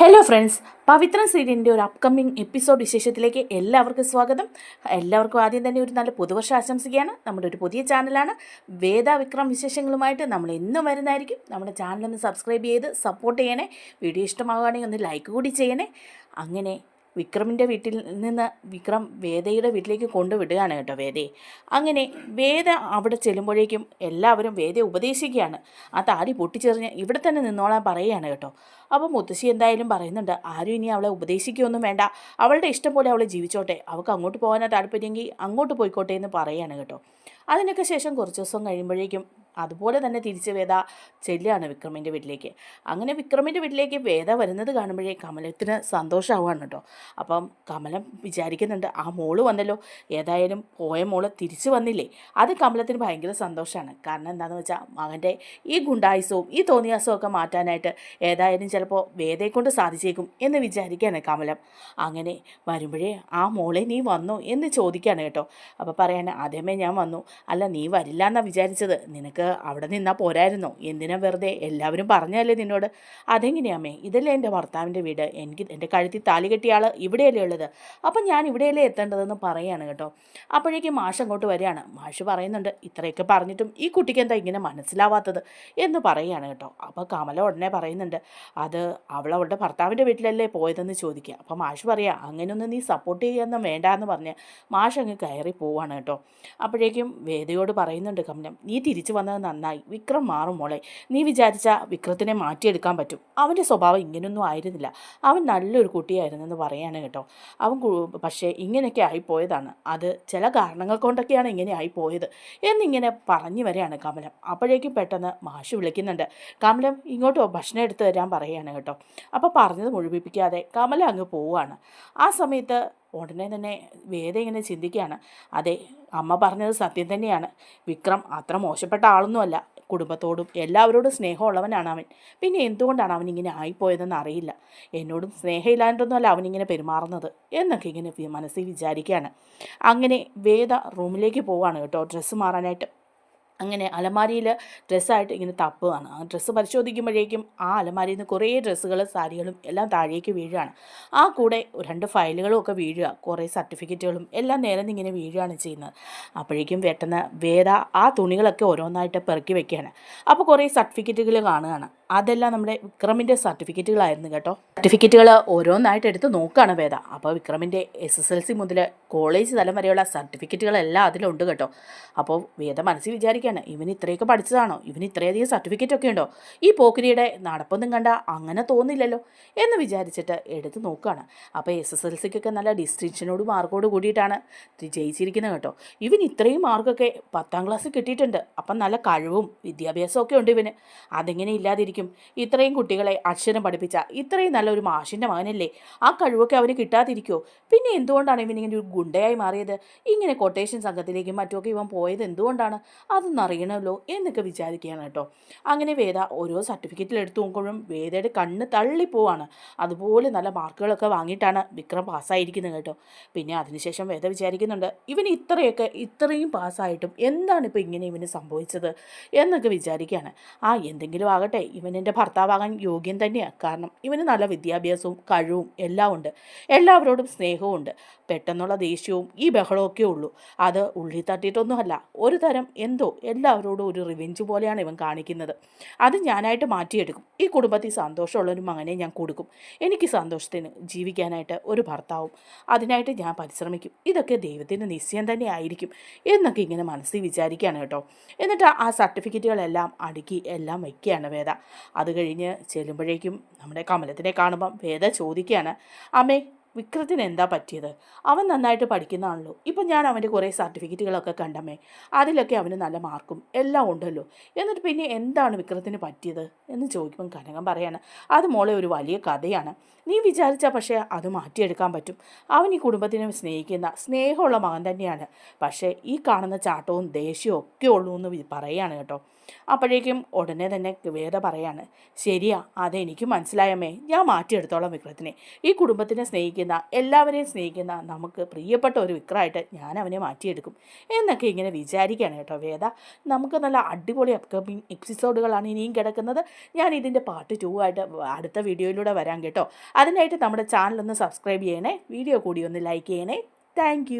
Hello friends പവിത്ര സീരിയലിന്റെ ഒരു upcoming episode വിശേഷത്തിലേക്ക് എല്ലാവർക്കും സ്വാഗതം. എല്ലാവർക്കും ആദ്യം തന്നെ ഒരു നല്ല പുതുവർഷം ആശംസിക്കുകയാണ്. നമ്മുടെ ഒരു പുതിയ ചാനലാണ് വേദ വിക്രം വിശേഷങ്ങളുമായിട്ട് നമ്മൾ എന്നും വരുന്നതായിരിക്കും. നമ്മുടെ ചാനലൊന്ന് സബ്സ്ക്രൈബ് ചെയ്ത് സപ്പോർട്ട് ചെയ്യണേ. വീഡിയോ ഇഷ്ടമാവുകയാണെങ്കിൽ ഒന്ന് ലൈക്ക് കൂടി ചെയ്യണേ. അങ്ങനെ വിക്രമിന്റെ വീട്ടിൽ നിന്ന് വിക്രം വേദയുടെ വീട്ടിലേക്ക് കൊണ്ടുവിടുകയാണ് കേട്ടോ വേദയെ. അങ്ങനെ വേദ അവിടെ ചെല്ലുമ്പോഴേക്കും എല്ലാവരും വേദയെ ഉപദേശിക്കുകയാണ്. ആ താടി പൊട്ടിച്ചെറിഞ്ഞ് ഇവിടെ തന്നെ നിന്നോളാൻ പറയുകയാണ് കേട്ടോ. അപ്പോൾ മുത്തശ്ശി എന്തായാലും പറയുന്നുണ്ട് ആരും ഇനി അവളെ ഉപദേശിക്കുകയൊന്നും വേണ്ട. അവളുടെ ഇഷ്ടം പോലെ അവളെ ജീവിച്ചോട്ടെ. അവൾക്ക് അങ്ങോട്ട് പോകാനാണ് താല്പര്യമെങ്കിൽ അങ്ങോട്ട് പോയിക്കോട്ടെ എന്ന് പറയുകയാണ് കേട്ടോ. അതിനൊക്കെ ശേഷം കുറച്ച് ദിവസം കഴിയുമ്പോഴേക്കും അതുപോലെ തന്നെ തിരിച്ച് വേദ ചെല്ലുകയാണ് വിക്രമിന്റെ വീട്ടിലേക്ക്. അങ്ങനെ വിക്രമിന്റെ വീട്ടിലേക്ക് വേദ വരുന്നത് കാണുമ്പോഴേ കമലത്തിന് സന്തോഷമാവുകയാണ് കേട്ടോ. അപ്പം കമലം വിചാരിക്കുന്നുണ്ട് ആ മോൾ വന്നല്ലോ ഏതായാലും പോയ മോൾ തിരിച്ചു വന്നില്ലേ? അത് കമലത്തിന് ഭയങ്കര സന്തോഷമാണ്. കാരണം എന്താണെന്ന് വെച്ചാൽ മകന്റെ ഈ ഗുണ്ടായുസവും ഈ തോന്നിയാസവും ഒക്കെ മാറ്റാനായിട്ട് ഏതായാലും ചിലപ്പോൾ വേദയെ കൊണ്ട് സാധിച്ചേക്കും എന്ന് വിചാരിക്കുകയാണ് കമലം അങ്ങനെ വരുമ്പോഴേ ആ മോളെ നീ വന്നോ? എന്ന് ചോദിക്കുകയാണ് കേട്ടോ. അപ്പോൾ പറയാൻ ആദ്യമേ ഞാൻ വന്നു. അല്ല നീ വരില്ല എന്നാണ് വിചാരിച്ചത്. നിനക്ക് അവിടെ നിന്നാൽ പോരായിരുന്നോ. എന്തിനാ വെറുതെ? എല്ലാവരും പറഞ്ഞല്ലേ നിന്നോട്? അതെങ്ങനെയാമേ ഇതല്ലേ എന്റെ ഭർത്താവിന്റെ വീട്. എനിക്ക് എന്റെ കഴുത്തിൽ താലി കെട്ടിയ ആൾ ഇവിടെയല്ലേ ഉള്ളത്. അപ്പം ഞാൻ ഇവിടെയല്ലേ എത്തേണ്ടതെന്ന് പറയാണ് കേട്ടോ. അപ്പോഴേക്കും മാഷ് അങ്ങോട്ട് വരികയാണ്. മാഷ് പറയുന്നുണ്ട് ഇത്രയൊക്കെ പറഞ്ഞിട്ടും ഈ കുട്ടിക്ക് എന്താ ഇങ്ങനെ മനസ്സിലാവാത്തത്? എന്ന് പറയുകയാണ് കേട്ടോ. അപ്പോൾ കമല ഉടനെ പറയുന്നുണ്ട് അത് അവൾ അവളുടെ ഭർത്താവിന്റെ വീട്ടിലല്ലേ പോയതെന്ന് ചോദിക്കുക. അപ്പോൾ മാഷ് പറയുക അങ്ങനെയൊന്നും നീ സപ്പോർട്ട് ചെയ്യാനൊന്നും വേണ്ട എന്ന് പറഞ്ഞ് മാഷ് അങ്ങ് കയറി പോവാണ് കേട്ടോ. അപ്പോഴേക്കും വേദയോട് പറയുന്നുണ്ട് കമലം നീ തിരിച്ചു വന്നത് നന്നായി. വിക്രം മാറും മോളെ. നീ വിചാരിച്ച വിക്രത്തിനെ മാറ്റിയെടുക്കാൻ പറ്റും. അവന്റെ സ്വഭാവം ഇങ്ങനെയൊന്നും ആയിരുന്നില്ല. അവൻ നല്ലൊരു കുട്ടിയായിരുന്നു എന്ന് പറയാണ് കേട്ടോ. അവൻ പക്ഷേ ഇങ്ങനെയൊക്കെ ആയിപ്പോയതാണ്. അത് ചില കാരണങ്ങൾ കൊണ്ടൊക്കെയാണ് ഇങ്ങനെ ആയിപ്പോയത്. എന്നിങ്ങനെ പറഞ്ഞു വരെയാണ് കമലം. അപ്പോഴേക്കും പെട്ടെന്ന് മാഷ് വിളിക്കുന്നുണ്ട്. കമലം ഇങ്ങോട്ട് ഭക്ഷണം എടുത്തു തരാൻ പറയുകയാണ് കേട്ടോ. അപ്പോൾ പറഞ്ഞത് മുഴുവിപ്പിക്കാതെ കമലം അങ്ങ് പോവുകയാണ് ആ സമയത്ത് ഉടനെ തന്നെ വേദ ഇങ്ങനെ ചിന്തിക്കുകയാണ്. അതെ അമ്മ പറഞ്ഞത് സത്യം തന്നെയാണ്. വിക്രം അത്ര മോശപ്പെട്ട ആളൊന്നുമല്ല. കുടുംബത്തോടും എല്ലാവരോടും സ്നേഹമുള്ളവനാണ് അവൻ. പിന്നെ എന്തുകൊണ്ടാണ് അവൻ ഇങ്ങനെ ആയിപ്പോയതെന്ന് അറിയില്ല. എന്നോടും സ്നേഹമില്ലാണ്ടൊന്നുമല്ല അവനിങ്ങനെ പെരുമാറുന്നത് എന്നൊക്കെ ഇങ്ങനെ മനസ്സിൽ വിചാരിക്കുകയാണ്. അങ്ങനെ വേദ റൂമിലേക്ക് പോവാണ് കേട്ടോ. ഡ്രസ്സ് മാറാനായിട്ട്. അങ്ങനെ അലമാരിയിൽ ഡ്രസ്സായിട്ട് ഇങ്ങനെ തപ്പുകയാണ് ആ ഡ്രസ്സ് പരിശോധിക്കുമ്പോഴേക്കും ആ അലമാരിയിൽ നിന്ന് കുറേ ഡ്രസ്സുകൾ സാരികളും എല്ലാം താഴേക്ക് വീഴുകയാണ് ആ കൂടെ രണ്ട് ഫയലുകളും ഒക്കെ വീഴുക കുറേ സർട്ടിഫിക്കറ്റുകളും എല്ലാം നേരം ഇങ്ങനെ വീഴുകയാണ് ചെയ്യുന്നത്. അപ്പോഴേക്കും പെട്ടെന്ന് വേദ ആ തുണികളൊക്കെ ഓരോന്നായിട്ട് പെറുക്കി വെക്കുകയാണ്. അപ്പോൾ കുറേ സർട്ടിഫിക്കറ്റുകൾ കാണുകയാണ്. അതെല്ലാം നമ്മുടെ വിക്രമിന്റെ സർട്ടിഫിക്കറ്റുകളായിരുന്നു കേട്ടോ. സർട്ടിഫിക്കറ്റുകൾ ഓരോന്നായിട്ട് എടുത്ത് നോക്കുകയാണ് വേദ. അപ്പോൾ വിക്രമിന്റെ എസ് എസ് എൽ സി മുതൽ കോളേജ് തലം വരെയുള്ള സർട്ടിഫിക്കറ്റുകളെല്ലാം അതിലുണ്ട് കേട്ടോ. അപ്പോൾ വേദ മനസ്സിൽ വിചാരിക്കുകയാണ് ഇവൻ ഇത്രയൊക്കെ പഠിച്ചതാണോ? ഇവന് ഇത്രയധികം സർട്ടിഫിക്കറ്റൊക്കെ ഉണ്ടോ? ഈ പോക്കിരിയുടെ നടപ്പൊന്നും കണ്ട അങ്ങനെ തോന്നില്ലല്ലോ? എന്ന് വിചാരിച്ചിട്ട് എടുത്ത് നോക്കുകയാണ് അപ്പോൾ എസ് എസ് എൽ സിക്കൊക്കെ നല്ല ഡിസ്റ്റിങ്ഷനോട് മാർക്കോട് കൂടിയിട്ടാണ് ജയിച്ചിരിക്കുന്നത് കേട്ടോ. ഇവൻ ഇത്രയും മാർക്കൊക്കെ പത്താം ക്ലാസ്സിൽ കിട്ടിയിട്ടുണ്ട്. അപ്പം നല്ല കഴിവും വിദ്യാഭ്യാസവും ഒക്കെ ഉണ്ട് ഇവന്. അതെങ്ങനെ ഇല്ലാതിരിക്കും ഇത്രയും കുട്ടികളെ അക്ഷരം പഠിപ്പിച്ച ഇത്രയും നല്ലൊരു മാഷിന്റെ മകനല്ലേ? ആ കഴിവൊക്കെ അവന് കിട്ടാതിരിക്കുമോ പിന്നെ എന്തുകൊണ്ടാണ് ഇവൻ ഇങ്ങനെ ഒരു ഗുണ്ടയായി മാറിയത്? ഇങ്ങനെ കൊട്ടേഷൻ സംഘത്തിലേക്കും മറ്റുമൊക്കെ ഇവൻ പോയത് എന്തുകൊണ്ടാണ്? അതൊന്നും അറിയണമല്ലോ എന്നൊക്കെ വിചാരിക്കുകയാണ് കേട്ടോ. അങ്ങനെ വേദ ഓരോ സർട്ടിഫിക്കറ്റിൽ എടുത്തു നോക്കുമ്പോഴും വേദയുടെ കണ്ണ് തള്ളിപ്പോവാണ്. അതുപോലെ നല്ല മാർക്കുകളൊക്കെ വാങ്ങിയിട്ടാണ് വിക്രം പാസ്സായിരിക്കുന്നത് കേട്ടോ. പിന്നെ അതിനുശേഷം വേദ വിചാരിക്കുന്നുണ്ട് ഇവൻ ഇത്രയൊക്കെ ഇത്രയും പാസ്സായിട്ടും എന്താണ് ഇപ്പോൾ ഇങ്ങനെ ഇവന് സംഭവിച്ചത്? എന്നൊക്കെ വിചാരിക്കുകയാണ്. ആ എന്തെങ്കിലും ആകട്ടെ ഇവൻ എന്റെ ഭർത്താവാകാൻ യോഗ്യൻ തന്നെയാണ് കാരണം ഇവന് നല്ല വിദ്യാഭ്യാസവും കഴിവും എല്ലാം ഉണ്ട്. എല്ലാവരോടും സ്നേഹവും ഉണ്ട്. പെട്ടെന്നുള്ള ദേഷ്യവും ഈ ബഹളമൊക്കെ ഉള്ളൂ. അത് ഉള്ളി തട്ടിയിട്ടൊന്നുമല്ല. ഒരു തരം എന്തോ എല്ലാവരോടും ഒരു റിവെഞ്ച് പോലെയാണ് ഇവൻ കാണിക്കുന്നത്. അത് ഞാനായിട്ട് മാറ്റിയെടുക്കും. ഈ കുടുംബത്തിൽ സന്തോഷമുള്ളൊരു മകനെ ഞാൻ കൊടുക്കും. എനിക്ക് സന്തോഷത്തിന് ജീവിക്കാനായിട്ട് ഒരു ഭർത്താവും അതിനായിട്ട് ഞാൻ പരിശ്രമിക്കും. ഇതൊക്കെ ദൈവത്തിന്റെ നിശ്ചയം തന്നെ ആയിരിക്കും എന്നൊക്കെ ഇങ്ങനെ മനസ്സിൽ വിചാരിക്കുകയാണ് കേട്ടോ. എന്നിട്ട് ആ സർട്ടിഫിക്കറ്റുകളെല്ലാം അടുക്കി എല്ലാം വയ്ക്കുകയാണ് വേദ. അത് കഴിഞ്ഞ് ചെല്ലുമ്പോഴേക്കും നമ്മുടെ കമലത്തിനെ കാണുമ്പം വേദ ചോദിക്കുകയാണ് അമ്മേ വിക്രത്തിന് എന്താ പറ്റിയത്? അവൻ നന്നായിട്ട് പഠിക്കുന്നതാണല്ലോ. ഇപ്പം ഞാൻ അവന്റെ കുറേ സർട്ടിഫിക്കറ്റുകളൊക്കെ കണ്ടമ്മേ അതിലൊക്കെ അവന് നല്ല മാർക്കും എല്ലാം ഉണ്ടല്ലോ. എന്നിട്ട് പിന്നെ എന്താണ് വിക്രത്തിന് പറ്റിയത്? എന്ന് ചോദിക്കുമ്പം കനകം പറയാണ് അത് മോളെ ഒരു വലിയ കഥയാണ്. നീ വിചാരിച്ചാൽ പക്ഷേ അത് മാറ്റിയെടുക്കാൻ പറ്റും. അവൻ ഈ കുടുംബത്തിനെ സ്നേഹിക്കുന്ന സ്നേഹമുള്ള മകൻ തന്നെയാണ്. പക്ഷേ ഈ കാണുന്ന ചാട്ടവും ദേഷ്യവും ഒക്കെ ഉള്ളൂ എന്ന് പറയുകയാണ് കേട്ടോ. അപ്പോഴേക്കും ഉടനെ തന്നെ വേദ പറയാണ് ശരിയാ അതെനിക്ക് മനസ്സിലായമേ ഞാൻ മാറ്റിയെടുത്തോളാം വിക്രത്തിനെ. ഈ കുടുംബത്തിനെ സ്നേഹിക്കുന്ന എല്ലാവരെയും സ്നേഹിക്കുന്ന നമുക്ക് പ്രിയപ്പെട്ട ഒരു വിക്രമായിട്ട് ഞാൻ അവനെ മാറ്റിയെടുക്കും. എന്നൊക്കെ ഇങ്ങനെ വിചാരിക്കുകയാണ് കേട്ടോ വേദ. നമുക്ക് നല്ല അടിപൊളി അപ്കമിങ് എപ്പിസോഡുകളാണ് ഇനിയും കിടക്കുന്നത്. ഞാൻ ഇതിന്റെ പാർട്ട് ടു ആയിട്ട് അടുത്ത വീഡിയോയിലൂടെ വരാം കേട്ടോ. അതിനായിട്ട് നമ്മുടെ ചാനലൊന്ന് സബ്സ്ക്രൈബ് ചെയ്യണേ വീഡിയോ കൂടി ഒന്ന് ലൈക്ക് ചെയ്യണേ. താങ്ക്